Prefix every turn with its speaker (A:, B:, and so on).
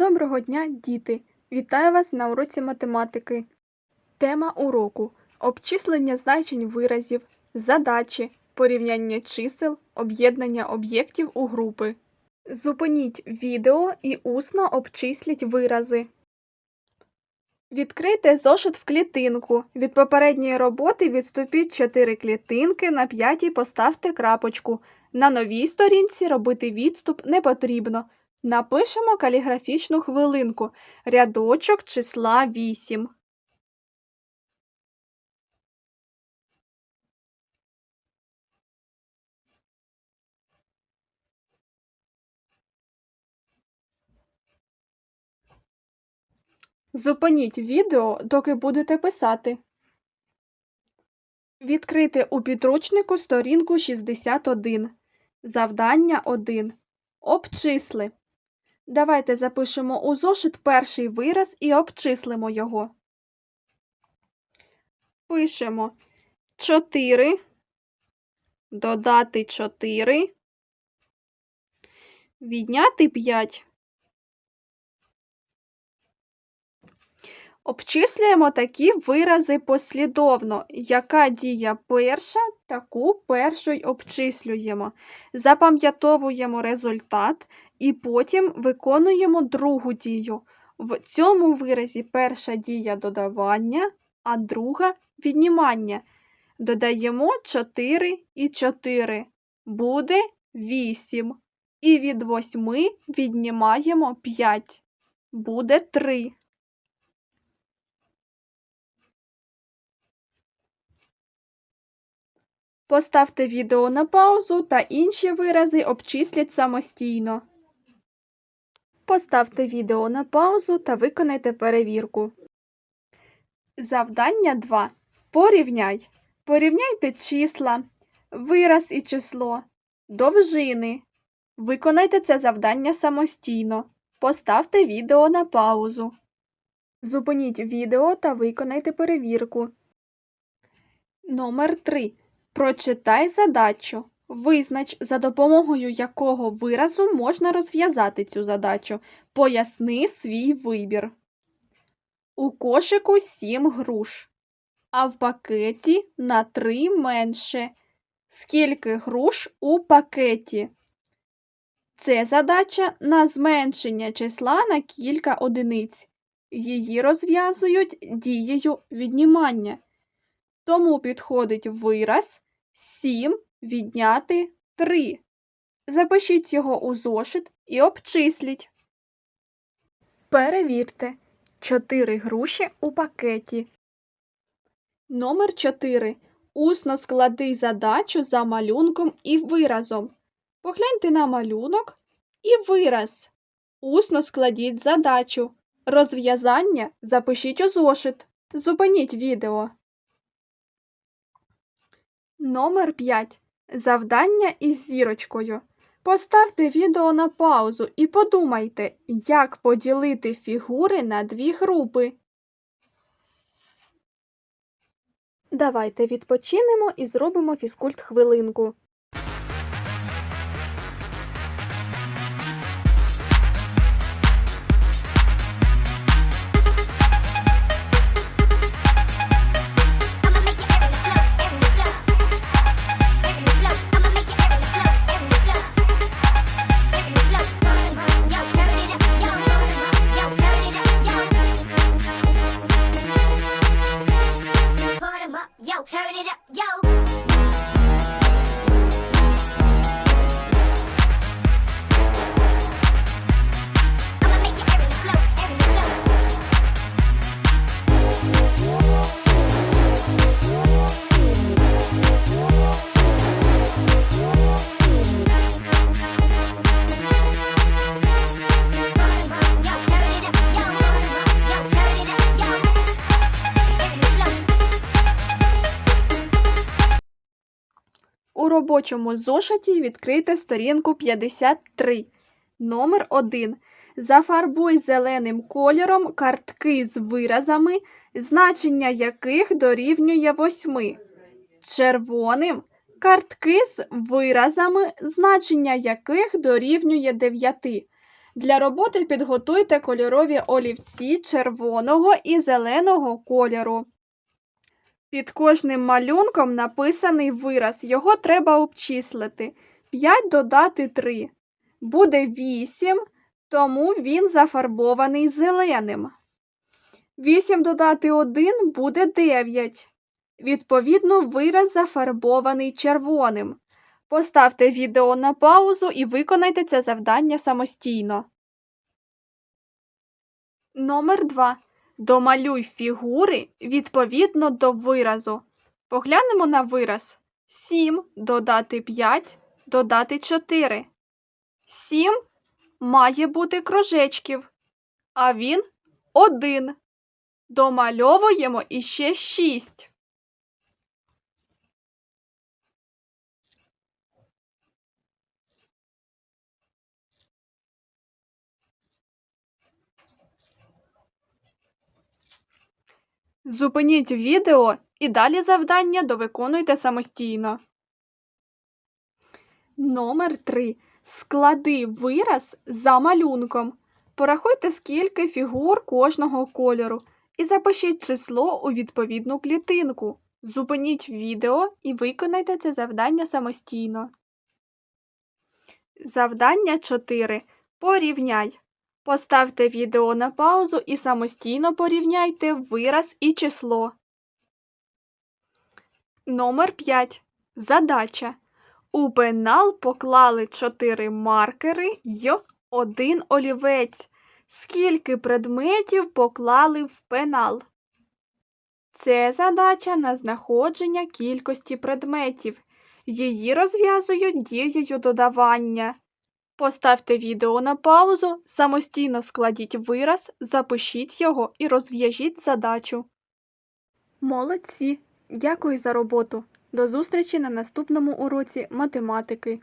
A: Доброго дня, діти! Вітаю вас на уроці математики. Тема уроку обчислення значень виразів, задачі, порівняння чисел, об'єднання об'єктів у групи. Зупиніть відео і усно обчисліть вирази. Відкрийте зошит в клітинку. Від попередньої роботи відступіть 4 клітинки, на п'ятій поставте крапочку. На новій сторінці робити відступ не потрібно. Напишемо каліграфічну хвилинку. Рядочок числа 8. Зупиніть відео, доки будете писати. Відкрити у підручнику сторінку 61. Завдання 1. Обчисли. Давайте запишемо у зошит перший вираз і обчислимо його. Пишемо 4, додати 4, відняти 5. Обчислюємо такі вирази послідовно. Яка дія перша, таку першу й обчислюємо. Запам'ятовуємо результат і потім виконуємо другу дію. В цьому виразі перша дія додавання, а друга віднімання. Додаємо 4 і 4. Буде 8. І від 8 віднімаємо 5. Буде 3. Поставте відео на паузу та інші вирази обчисліть самостійно. Поставте відео на паузу та виконайте перевірку. Завдання 2. Порівняй. Порівняйте числа, вираз і число, довжини. Виконайте це завдання самостійно. Поставте відео на паузу. Зупиніть відео та виконайте перевірку. Номер 3. Прочитай задачу. Визнач, за допомогою якого виразу можна розв'язати цю задачу. Поясни свій вибір. У кошику 7 груш, а в пакеті на 3 менше. Скільки груш у пакеті? Це задача на зменшення числа на кілька одиниць. Її розв'язують дією віднімання. Тому підходить вираз 7 відняти 3. Запишіть його у зошит і обчисліть. Перевірте 4 груші у пакеті. Номер 4. Усно склади задачу за малюнком і виразом. Погляньте на малюнок і вираз. Усно складіть задачу. Розв'язання запишіть у зошит. Зупиніть відео. Номер 5. Завдання із зірочкою. Поставте відео на паузу і подумайте, як поділити фігури на дві групи. Давайте відпочинемо і зробимо фізкульт хвилинку.
B: İt up, yo.
A: Робочому зошиті відкрийте сторінку 53. Номер 1. Зафарбуй зеленим кольором картки з виразами, значення яких дорівнює 8. Червоним картки з виразами, значення яких дорівнює 9. Для роботи підготуйте кольорові олівці червоного і зеленого кольору. Під кожним малюнком написаний вираз. Його треба обчислити. 5 додати 3. Буде 8, тому він зафарбований зеленим. 8 додати 1 буде 9. Відповідно, вираз зафарбований червоним. Поставте відео на паузу і виконайте це завдання самостійно. Номер 2. Домалюй фігури відповідно до виразу. Поглянемо на вираз. 7 додати 5 додати 4. 7 має бути кружечків, а він 1. Домальовуємо іще 6. Зупиніть відео і далі завдання довиконуйте самостійно. Номер 3. Склади вираз за малюнком. Порахуйте, скільки фігур кожного кольору і запишіть число у відповідну клітинку. Зупиніть відео і виконайте це завдання самостійно. Завдання 4. Порівняй. Поставте відео на паузу і самостійно порівняйте вираз і число. Номер 5. Задача. У пенал поклали 4 маркери й один олівець. Скільки предметів поклали в пенал? Це задача на знаходження кількості предметів. Її розв'язують дією додавання. Поставте відео на паузу, самостійно складіть вираз, запишіть його і розв'яжіть задачу. Молодці! Дякую за роботу. До зустрічі на наступному уроці математики.